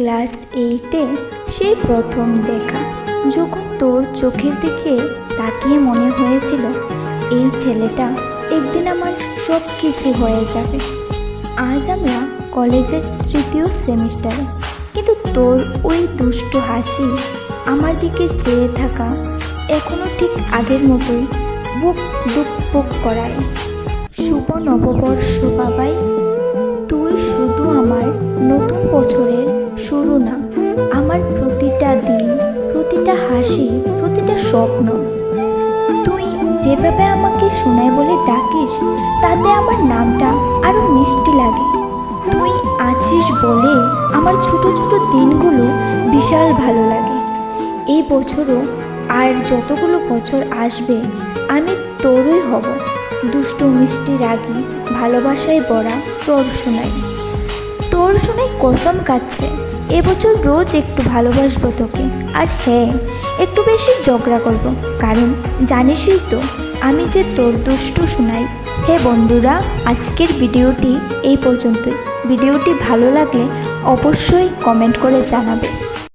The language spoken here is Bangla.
ক্লাস এইটে সেই প্রথম দেখা। যখন তোর চোখের দিকে তাকিয়ে মনে হয়েছিল, এই ছেলেটা একদিন আমার সব কিছু হয়ে যাবে। আজ আমরা কলেজের তৃতীয় সেমিস্টারে। কিন্তু তোর ওই দুষ্টু হাসি আমার দিকে চেয়ে থাকা এখনও ঠিক আগের মতোই বুক বুক বুক করায়। শুভ নববর্ষ বাবাই, তুই শুধু আমার নতুন বছরের শুরু না। আমার প্রতিটা দিন, প্রতিটা হাসি, প্রতিটা স্বপ্ন। তুই যেভাবে আমাকে শোনায় বলে ডাকিস, তাতে আমার নামটা আরও মিষ্টি লাগে। তুই আছিস বলে আমার ছোট ছোট দিনগুলো বিশাল ভালো লাগে। এই বছরও আর যতগুলো বছর আসবে, আমি তোরই হব। দুষ্টু, মিষ্টি, রাগি, ভালোবাসায় বড়া তোর শোনাই তোর শুনে কসম কাটছে। এবছর রোজ একটু ভালোবাসবো তোকে। আর হ্যাঁ একটু বেশি ঝগড়া করব। কারণ জানিসই তো, আমি যে তোর দুষ্টু শোনাই। হে বন্ধুরা, আজকের ভিডিওটি এই পর্যন্তই। ভিডিওটি ভালো লাগলে অবশ্যই কমেন্ট করে জানাবে।